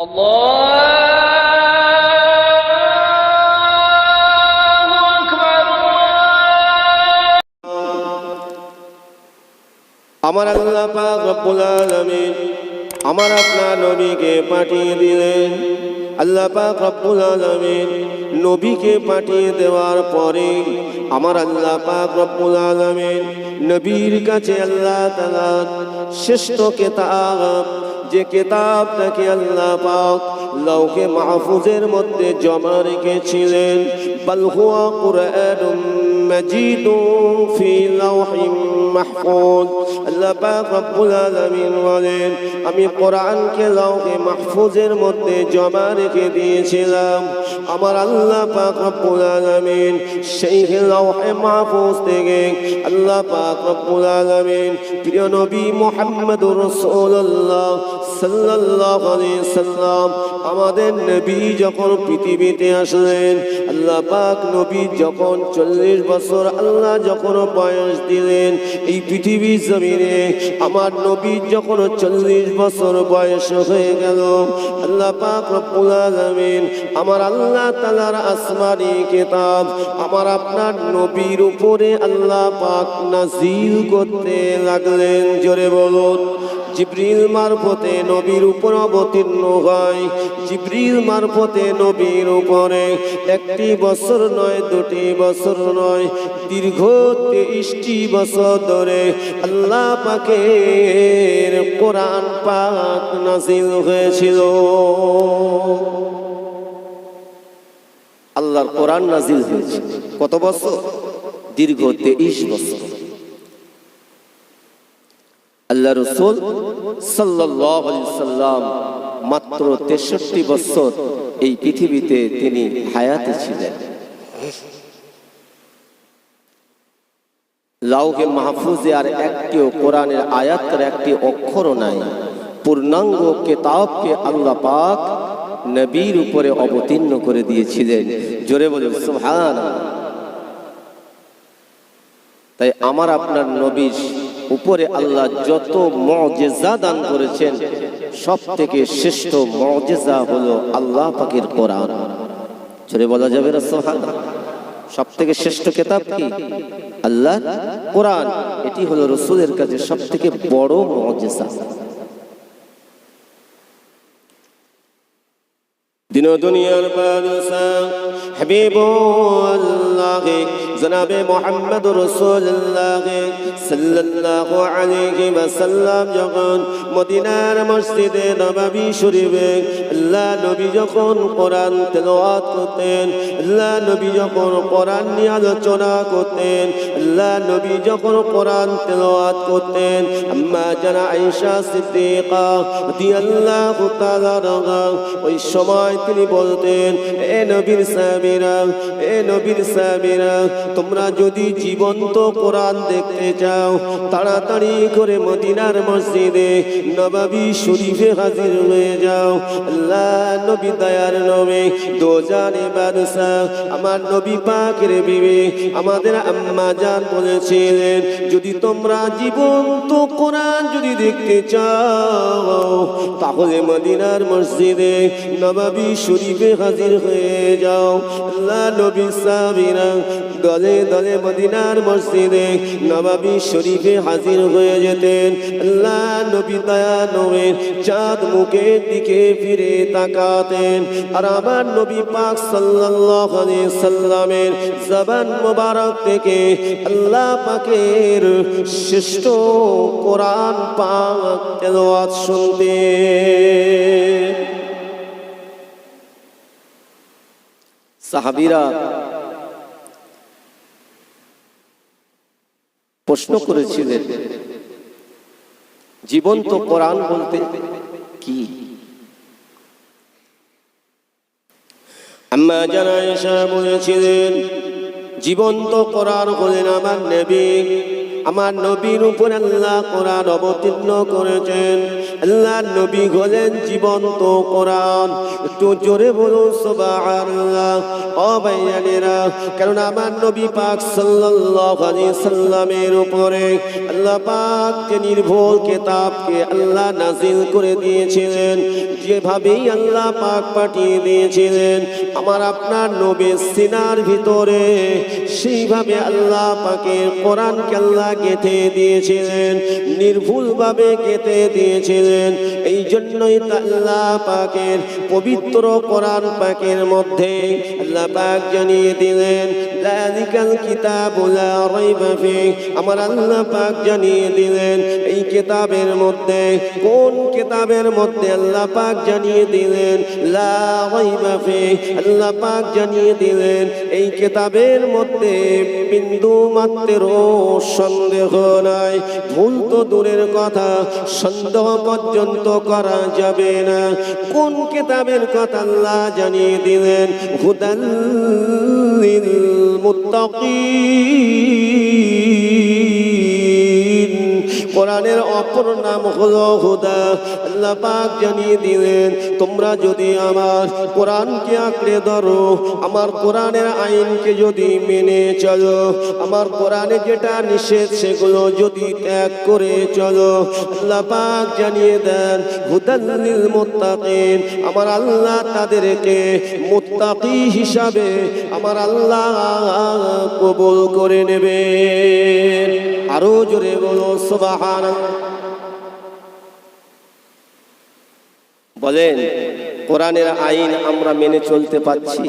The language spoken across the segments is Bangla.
আমার আল্লাহ পাক আমার আপনার নবীকে পাঠিয়ে দিলেন। আল্লাহ পাক রব্বুল আলামিন নবীকে পাঠিয়ে দেওয়ার পরে আমার আল্লাহ পাক রব্বুল আলামিন নবীর কাছে আল্লাহ তাআলা শ্রেষ্ঠ কেতাব, যে কেতাবটাকে আল্লাহ পাক লৌকে মাহফুজের মধ্যে জমা রেখেছিলেন বালহুয়া কুরআনুম মাজিদুন ফি লাওহিম মাহফুজ আল্লাহ পাক রব্বুল আলামিন বলেন, আমি কোরআনকে লৌহে মাহফুজের মধ্যে জমা রেখে দিয়েছিলাম। আমার আল্লাহ পাক রব্বুল আলামিন সেই লৌহে মাহফুজ থেকে আল্লাহ পাক রব্বুল আলামিন প্রিয় নবী মুহাম্মদুর রাসূলুল্লাহ সাল্লাল্লাহু আলাইহি সাল্লাম, আমাদের নবী যখন পৃথিবীতে আসলেন, আল্লাহ পাক নবী যখন চল্লিশ বছর আল্লাহ যখন বয়স দিলেন, এই পৃথিবীর জমিনে আমার নবী যখন চল্লিশ বছর বয়স হয়ে গেল, আল্লাহ পাক আলামিন আমার আল্লাহ তালার আসমানি কিতাব আমার আপনার নবীর উপরে আল্লাহ পাক নাজিল করতে লাগলেন। জোরে বলুন জিব্রিল মারফতে নবীর উপর অবতীর্ণ হয়। জিব্রিল মারফতে নবীর উপরে একটি বছর নয়, দুটি বছর নয়, দীর্ঘ তেইশটি বছর ধরে আল্লাহ পাকের কোরআন পাক নাজিল হয়েছিল। আল্লাহর কোরআন নাজিল হয়েছে। কত বছর? দীর্ঘ তেইশ বছর। আল্লাহ রসুল সাল্লাম মাত্র তেষট্টি বছর এই পৃথিবীতে তিনি হায়াতে ছিলেন। লাউকে মাহফুজে আর একটিও কোরআনের আয়াতের একটি অক্ষরও নাই, পূর্ণাঙ্গ কেতাবকে আল্লাহ পাক নবীর উপরে অবতীর্ণ করে দিয়েছিলেন। জোরে বলুন সুবহান তাই আমার আপনার নবীর উপরে আল্লাহ যত মজেজা দান করেছেন সব থেকে শ্রেষ্ঠ মজেজা হলো আল্লাহ পাকের কোরআন। চলে বলা যাবে না সোহান সব থেকে শ্রেষ্ঠ কেতাব কি? আল্লাহ? কোরআন। এটি হলো রসুলের কাছে সব থেকে বড় মজেজা। দিন দুনিয়ার বাদশাহ হাবিব আল্লাহ জনাবে মোহাম্মদ রসুল্লাহ সাল্লাল্লাহু আলাইহি ওয়াসাল্লাম যখন মদিনার মসজিদে নববী শরীফে আল্লাহ নবী যখন কোরআন তেলাওয়াত করতেন, আল্লাহ নবী যখন কোরআন নিয়ে আলোচনা করতেন, আল্লাহ নবী যখন কোরআন তেলাওয়াত করতেন, আম্মা জানা আয়েশা সিদ্দিকা রাদিয়াল্লাহু তাআলা ওই সময় তিনি বলতেন, এ নবীর সাহাবীরা, এ নবীর সাহাবীরা তোমরা যদি জীবন্ত কোরআন দেখতে চাও, তাড়াতাড়ি করে মদিনার মসজিদে নবাবী শরীফে হাজির হয়ে যাও। আল্লাহ নবী দয়ার নবী, দোজানে বাদশা, আমার নবী পাকের বিবি, আমাদের আম্মা জান বলেছিলেন, যদি তোমরা জীবন্ত কোরআন যদি দেখতে চাও, তাহলে মদিনার মসজিদে নবাবী শরীফে হাজির হয়ে যাও। আল্লাহ নবী সাবিরা দলে দলে মদিনার মসজিদে নবাবী শরীফে হাজির হয়ে যেতেন। আল্লাহ নবী দয়া নবের চাঁদ মুখের দিকে ফিরে তাকাতেন আর আমার নবী পাক সাল্লাল্লাহু আলাইহি সাল্লামের জবান মোবারক থেকে আল্লাহ পাকের শ্রেষ্ঠ কোরআন পাক তেলাওয়াত শুনতে সাহাবীরা প্রশ্ন করেছিলেন জীবন্ত কোরআন বলতে কি? আম্মা জানা বলেছিলেন জীবন্ত করার হলেন আমার নবী। আমার নবীর উপর আল্লাহ কোরআন অবতীর্ণ করেছেন। আল্লাহ নবী হলেন জীবন্ত কোরআন। একটু জোরে বলুন, সুবহানাল্লাহ। কারণ আমার নবী পাক সাল্লাল্লাহু আলাইহি সাল্লামের উপরে আল্লাহ পাক যে নির্ভুল কিতাবকে আল্লাহ নাজিল করে দিয়েছিলেন, যেভাবেই আল্লাহ পাক পাঠিয়ে দিয়েছিলেন, আমার আপনার নবীর সিনার ভিতরে, সেইভাবে আল্লাহ পাকের কোরআনকে আল্লাহ গেঁথে দিয়েছিলেন, নির্ভুলভাবে কেটে দিয়েছিলেন। এই জন্যই আল্লাহ পাকের পবিত্র করার পাকের মধ্যে আল্লাহ পাক জানিয়ে দিলেন লালিকাল কিতাবুলা রাইবা ফি আমার আল্লাহ পাক জানিয়ে দিলেন, এই কিতাবের মধ্যে, কোন কিতাবের মধ্যে আল্লাহ পাক জানিয়ে দিলেন, লা রাইবা ফি আল্লাহ পাক জানিয়ে দিলেন, এই কিতাবের মধ্যে বিন্দু মাত্র সন্দেহ নাই। ভুল তো দূরের কথা, সন্দেহ পর্যন্ত করা যাবে না। কোন কিতাবের কথা আল্লাহ জানিয়ে দিলেন? হুদাল্লিল মুত্তাকিন কোরআনের অপর নাম হলো হুদা। আল্লাহ পাক জানিয়ে দিলেন, তোমরা যদি আমার কোরআনকে আঁকড়ে ধরো, আমার কোরআনের আইনকে যদি মেনে চলো, আমার কোরআনে যেটা নিষেধ সেগুলো যদি ত্যাগ করে চলো। আল্লাহ পাক জানিয়ে দেন হুদাল্লিল মুত্তাকিন, আমার আল্লাহ তাদেরকে মুত্তাকি হিসাবে আমার আল্লাহ কবুল করে নেবে আরও জোরে বলো, সুবাহান বলেন, কোরআনের আইন আমরা মেনে চলতে পারছি।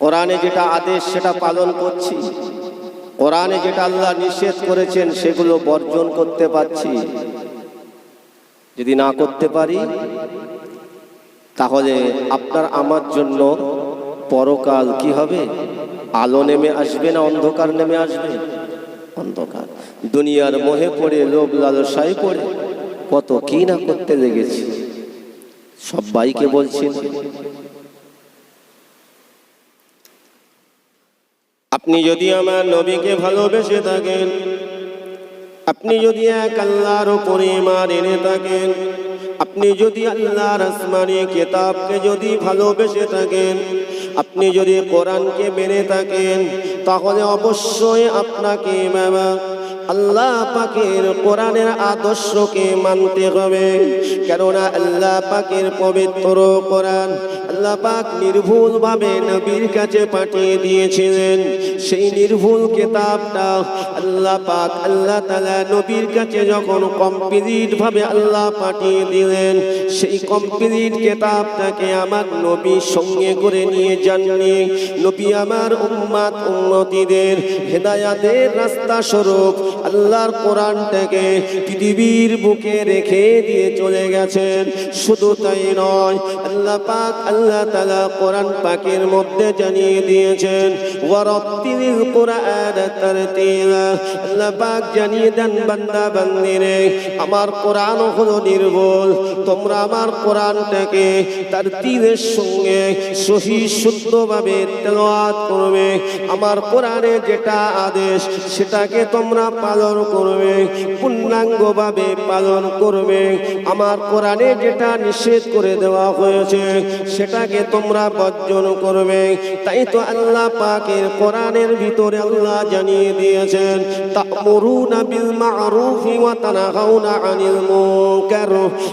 কোরআনে যেটা আদেশ, সেটা পালন করছি। কোরআনে যেটা আল্লাহ নিষেধ করেছেন, সেগুলো বর্জন করতে পারছি। যদি না করতে পারি, তাহলে আপনার আমার জন্য পরকাল কি হবে? আলো নেমে আসবে না অন্ধকার নেমে আসবে? অন্ধকার। দুনিয়ার মোহে পড়ে লোভ লালসায় পড়ে, কত কি না করতে লেগেছি? সবাইকে বলছি, আপনি যদি আমার নবীকে ভালোবেসে থাকেন, আপনি যদি এক আল্লাহর উপরে ইমান এনে থাকেন, আপনি যদি আল্লাহর আসমানি কেতাবকে যদি ভালোবেসে থাকেন আপনি যদি কোরআনকে মেনে থাকেন, তাহলে অবশ্যই আপনাকে বাবা আল্লাহ পাকের কোরআনের আদর্শকে মানতে হবে। কেননা আল্লাহ পাকের পবিত্র কোরআন আল্লাহ পাক নির্ভুল ভাবে নবীর কাছে পাঠিয়ে দিয়েছিলেন। সেই নির্ভুল কেতাবটা আল্লাহ পাক আল্লাহ তালা নবীর কাছে যখন কমপ্লিট ভাবে আল্লাহ পাঠিয়ে দিলেন, সেই কমপ্লিট কেতাবটাকে আমার নবী সঙ্গে করে নিয়ে যাননি। নবী আমার উম্মাত উম্মতিদের হেদায়াতের রাস্তা স্বরূপ আল্লাহর কোরআনটাকে পৃথিবীর বুকে রেখে দিয়ে চলে গেছেন। শুধু তাই নয় আল্লাহ পাক আল্লাহ তালা কোরআন পাকের মধ্যে জানিয়ে দিয়েছেন কোরআন তারতিলা। আল্লাহ পাক জানিয়ে দেন, বান্দা, বান্দিরে, আমার কোরআন হলো নির্ভুল। তোমরা আমার কোরআনটাকে তার তীরের সঙ্গে সহি শুদ্ধভাবে করবে। আমার কোরআনে যেটা আদেশ, সেটাকে তোমরা পালন করবে, পূর্ণাঙ্গভাবে পালন করবে। আমার কোরআনে যেটা নিষেধ করে দেওয়া হয়েছে সেটাকে তোমরা বর্জন করবে। তাই তো আল্লাহ পাকের কোরআনের ভিতরে আল্লাহ জানিয়ে দিয়েছেন, তা'মুরুনা বিল মা'রুফি ওয়া তানহাউনা আনিল মুনকার।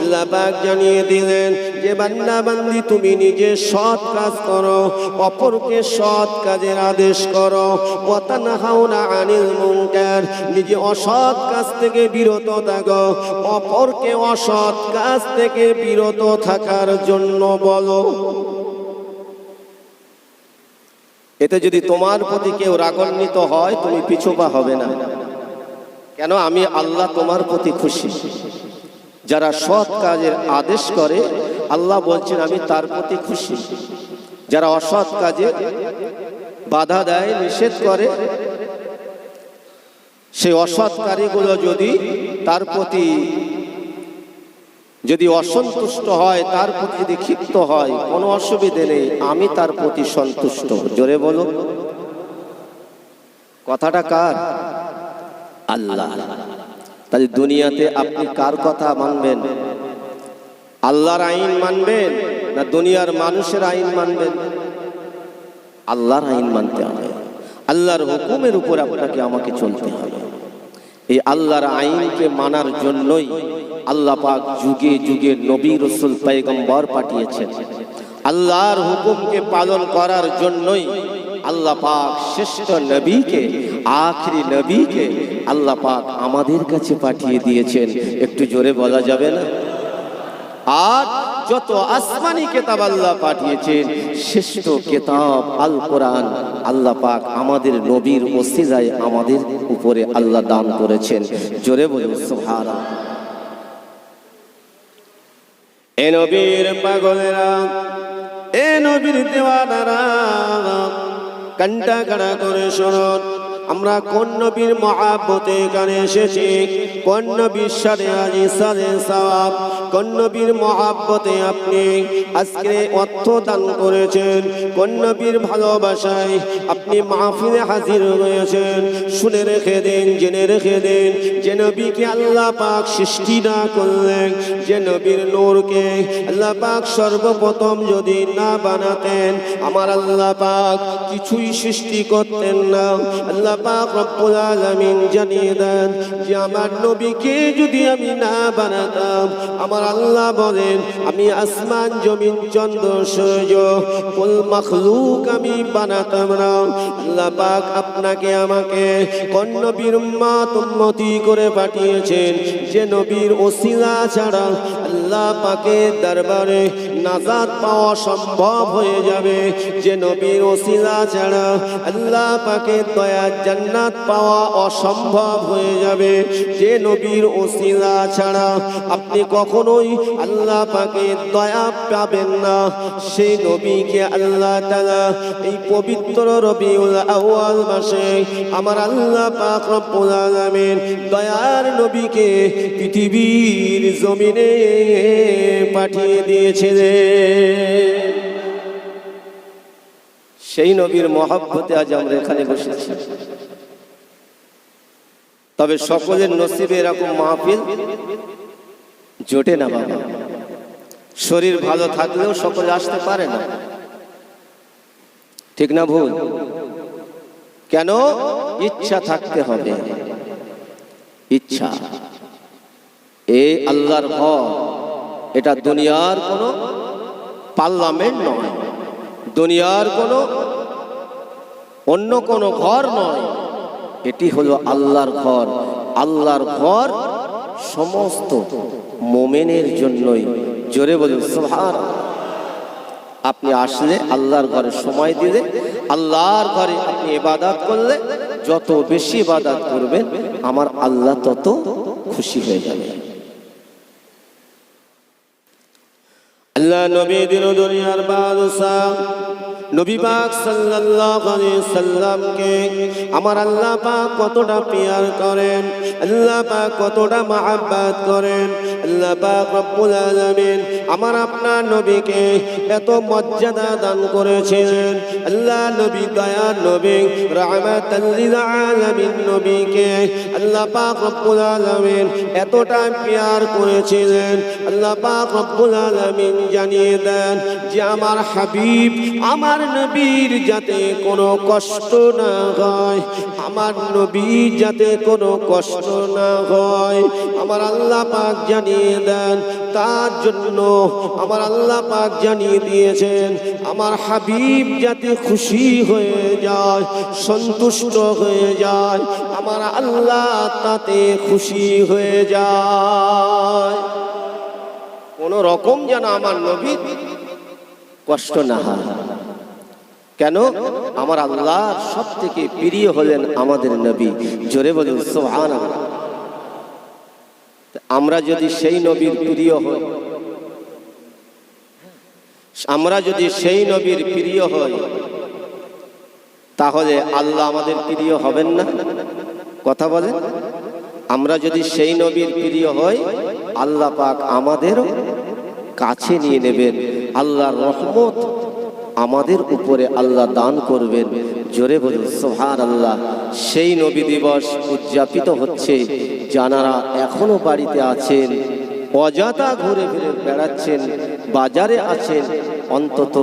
আল্লাহ পাক জানিয়ে দিলেন যে বান্দা বান্দি তুমি নিজে সৎ কাজ করো, অপরকে সৎ কাজের আদেশ করো। ওয়া তানহাউনা আনিল মুনকার, নিজে অসৎ কাজ থেকে বিরত থাকো, অপরকে অসৎ কাজ থেকে বিরত থাকার জন্য বলো। এতে যদি তোমার প্রতি কেউ রাগান্বিত হয়, তুমি পিছুপা হবে না। কেন? আমি আল্লাহ তোমার প্রতি খুশি। যারা সৎ কাজের আদেশ করে আল্লাহ বলছেন, আমি তার প্রতি খুশি। যারা অসৎ কাজে বাধা দেয়, নিষেধ করে, সেই অসৎ কার্যগুলো যদি তার প্রতি যদি অসন্তুষ্ট হয়, তার প্রতি যদি ক্ষিপ্ত হয়, কোনো অসুবিধে নেই, আমি তার প্রতি সন্তুষ্ট। জোরে বলো। কথাটা কার? আল্লাহ। তাহলে দুনিয়াতে আপনি কার কথা মানবেন? আল্লাহর আইন মানবেন না দুনিয়ার মানুষের আইন মানবেন? আল্লাহর আইন মানতে হবে। আল্লাহর হুকুমের উপর আপনাকে, আমাকে চলতে হবে। এই আল্লাহর আইনকে মানার জন্যই আল্লাহ পাক যুগে যুগে নবী রসুল পয়গম্বর পাঠিয়েছেন। আল্লাহর হুকুমকে পালন করার জন্যই আল্লাহ পাক শ্রেষ্ঠ নবীকে, আখরি নবীকে আল্লাহ পাক আমাদের কাছে পাঠিয়ে দিয়েছেন। একটু জোরে বলা যাবে না? আর যত আসমানি কেতাব আল্লাহ পাঠিয়েছেন, শ্রেষ্ঠ কেতাব আল কোরআন আল্লাহ পাক আমাদের নবীর ওসিলায় আমাদের উপরে আল্লাহ দান করেছেন। জোরে বলুন, সুবহানাল্লাহ। এ নবীর পাগলেরা, এ নবীর দেওয়ানারা কান্টা কাড়া করে শুনুন আমরা কোন নবীর মহাব্বতে এখানে এসেছি? কোন নবীর সাথে আজি সাথে সওয়াব? কোন নবীর মহাব্বতে আপনি আজকে অর্থ দান করেছেন? কোন নবীর ভালোবাসায় আপনি মাহফিলে হাজির হয়েছেন? শুনে রেখে দিন, জেনে রেখে দিন, যে নবীকে আল্লাহ পাক সৃষ্টি না করলেন, যে নবীর নূরকে আল্লাহ পাক সর্বপ্রথম যদি না বানাতেন, আমার আল্লাহ পাক কিছুই সৃষ্টি করতেন না। আল্লাহ পাক রব্বুল আলামিন জানিয়ে দেন যে আমার নবীকে যদি আমি না বানাতাম, আমার আল্লাহ বলেন, আমি আসমান, জমিন, চন্দ্র, সূর্য, কুল মখলুক আমি বানাতাম না। আল্লাহ পাক আপনাকে আমাকে কোন নবীর উম্মত করে পাঠিয়েছেন যে নবীর ওসিলা ছাড়া আল্লাহ পাকের দরবারে নাজাত পাওয়া সম্ভব হয়ে যাবে। যে নবীর ওসিলা ছাড়া আল্লাহ পাকের দয়া জান্নাত পাওয়া অসম্ভব হয়ে যাবে। যে নবীর ওসিলা ছাড়া আপনি কখনোই আল্লাহ পাকে দয়া পাবেন না। সেই নবীকে আল্লাহ তাআলা এই পবিত্র রবিউল আউয়াল মাসে আমার আল্লাহ পাক রব্বুল আলামিন দয়ার নবীকে পৃথিবীর জমিনে পাঠিয়ে দিয়েছিলেন। সেই নবীর মহাব্বতে আজ আমরা এখানে বসেছি। তবে সকলের নসিবে এরকম মাহফিল জোটে না বাবা শরীর ভালো থাকলেও সকলে আসতে পারে না। ঠিক না ভুল? কেন? ইচ্ছা থাকতে হবে। ইচ্ছা। এই আল্লাহর ঘর এটা দুনিয়ার কোনো পার্লামেন্ট নয়। দুনিয়ার কোনো অন্য কোনো ঘর নয়। এটি হলো আল্লাহর ঘর। আল্লাহর ঘর সমস্ত মোমেনের জন্যই জোরে বলুন, সুবহান। আপনি আসলে আল্লাহর ঘরে সময় দিলে, আল্লাহর ঘরে আপনি এবাদাত করলে যত বেশি বাদাত করবেন, আমার আল্লাহ তত খুশি হয়ে যাবে। আল্লাহ নবী দিন দুনিয়ার বাদশাহ, নবী পাক সাল্লাল্লাহু আলাইহি সাল্লামকে আমার আল্লাহ পাক কতটা পিয়ার করেন, আল্লাহ পাক কতটা মহাব্বত করেন, আল্লাহ পাক রব্বুল আলামিন আমার আপনার নবীকে এত মর্যাদা দান করেছিলেন, আল্লাহ নবী দয়া নবী, রাহমাতাল লিল আলামিন নবীকে আল্লাহ পাক রব্বুল আলামিন এতটা পিয়ার করেছিলেন, আল্লাহ পাক রব্বুল আলামিন জানিয়ে দেন যে আমার হাবিব, আমার নবীর যাতে কোনো কষ্ট না হয়, আমার নবীর যাতে কোনো কষ্ট না হয়। আমার আল্লাহ পাক জানিয়ে দেন, তার জন্য আমার আল্লাহ পাক জানিয়ে দিয়েছেন, আমার হাবিব যাতে খুশি হয়ে যায়, সন্তুষ্ট হয়ে যায়, আমার আল্লাহ তাতে খুশি হয়ে যায়। কোন রকম যেন আমার নবী কষ্ট না হয়। কেন? আমার আল্লাহ সব থেকে প্রিয় হলেন আমাদের নবী। জোরে বলুন সোহান আমরা যদি সেই নবীর প্রিয় হই, আমরা যদি সেই নবীর প্রিয় হই, তাহলে আল্লাহ আমাদের প্রিয় হবেন না? কথা বলেন? আমরা যদি সেই নবীর প্রিয় হই আল্লাহ পাক আমাদেরও কাছে নিয়ে নেবেন। আল্লাহর রহমত আমাদের উপরে আল্লাহ দান করবেন। জোরে বলুন সোহার আল্লাহ সেই নবী দিবস উদযাপিত হচ্ছে। যারা এখনও বাড়িতে আছেন, অযথা ঘুরে ফিরে বেড়াচ্ছেন, বাজারে আছেন। অন্তত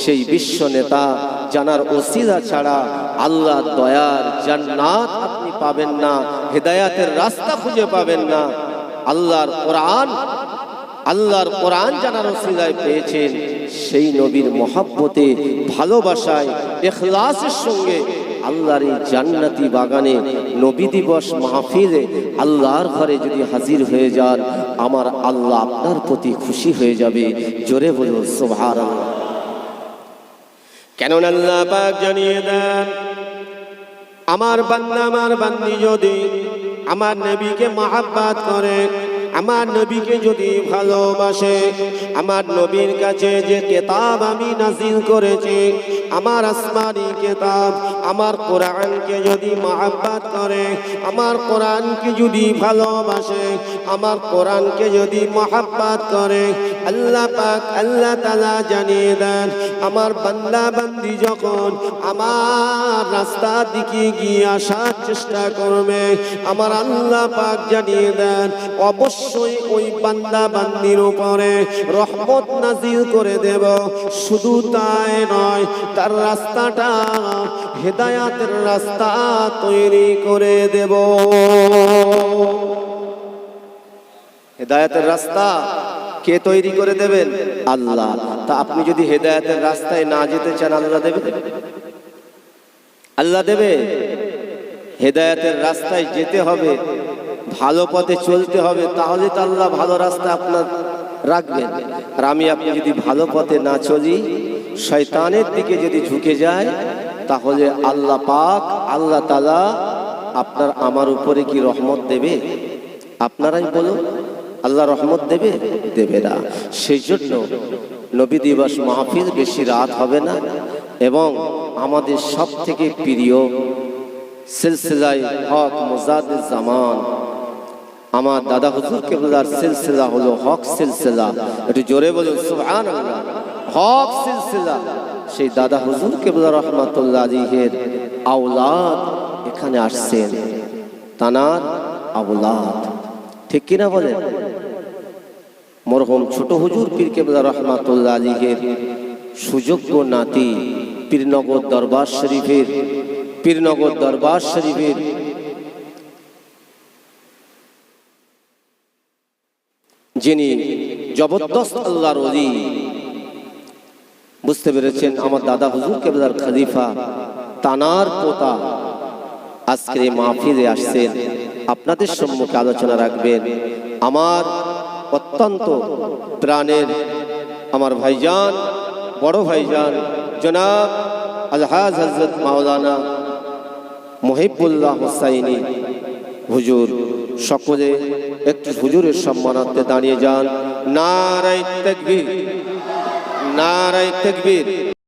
সেই বিশ্ব নেতা জানার ওসিলা ছাড়া আল্লাহ দয়ার জান্নাত আপনি পাবেন না, হেদায়াতের রাস্তা খুঁজে পাবেন না। আল্লাহর কোরআন আল্লাহর কোরআন জানার ওসিলায় পেয়েছেন। সেই নবীর মহাব্বতে, ভালোবাসায়, এখলাসের সঙ্গে আল্লাহর এই জান্নাতি বাগানে নবী দিবস মাহফিলে আল্লাহর ঘরে যদি হাজির হয়ে যান, আমার আল্লাহ আপনার প্রতি খুশি হয়ে যাবে। জোরে বলুন সোভার কেননা আল্লাহ জানিয়ে দেন, আমার বান্দা, আমার বান্দি যদি আমার নবীকে মহাব্বাত করে, আমার নবীকে যদি ভালোবাসে, আমার নবীর কাছে যে কেতাব আমি নাজিল করেছি আমার আসমানি কেতাব, আমার কোরআনকে যদি মহাব্বাত করে, আমার কোরআনকে যদি ভালোবাসে, আমার কোরআনকে যদি মহাব্বাত করে, আল্লাহ পাক আল্লাহ তালা জানিয়ে দেন, আমার বান্দা বান্দি যখন আমার রাস্তার দিকে গিয়ে আসার চেষ্টা করবে, আমার আল্লাহ পাক জানিয়ে দেন, অবশ্যই ওই বান্দা বান্দির উপরে রহমত নাজিল করে দেব, শুধু তাই নয় তার রাস্তাটা হেদায়াতের রাস্তা তৈরি করে দেব। হেদায়াতের রাস্তা কে তৈরি করে দেবেন? আল্লাহ। তা আপনি যদি হেদায়াতের রাস্তায় না যেতে চান, আল্লাহ দেবে? আল্লাহ দেবে। হেদায়াতের রাস্তায় যেতে হবে, ভালো পথে চলতে হবে, তাহলে তো আল্লাহ ভালো রাস্তা আপনার রাখবেন। আর আমি আপনি যদি ভালো পথে না চলি শয়তানের দিকে যদি ঝুঁকে যায়, তাহলে আল্লাহ পাক, আল্লাহ তালা আপনার আমার উপরে কি রহমত দেবে? আপনারাই বলুন, আল্লাহ রহমত দেবে? দেবে না। সেই জন্য নবী দিবস মাহফিল বেশি রাত হবে না এবং আমাদের সব থেকে প্রিয় সিলসিলাই হক মোজাদ জামান আমার দাদা হুজুর কেবলার সিলসিলা হলো হক সিলসিলা। একটু জোরে বলুন সুবহান হক সিলসিলা। সেই দাদা হুজুর কেবলা রহমাতুল্লাহ আলীহের আওলাদ এখানে আসছেন। তানার আওলাদ। ঠিক কিনা বলেন? মরহুম ছোট হুজুর পীর কেবলা রহমাতুল্লাহ আলীহের সুযোগ্য নাতি, পীরনগর দরবার শরীফের, পীরনগর দরবার শরীফের যিনি জবরদস্ত আল্লাহর অলি বুঝতে পেরেছেন আমার দাদা হুজুর কেবলার খলিফা তানার পোতা। আজকে মাহফিলে আসছেন। আপনাদের সম্মুখে আলোচনা রাখবেন আমার অত্যন্ত প্রাণের আমার ভাইজান, বড় ভাইজান, জনাব আলহাজ হজরত মাওলানা মহিবুল্লাহ হোসাইনি। হুজুর, সকলে একটু হুজুরের সম্মানার্থে দাঁড়িয়ে যান। নারায় তেকবীর নারায় তকবীর।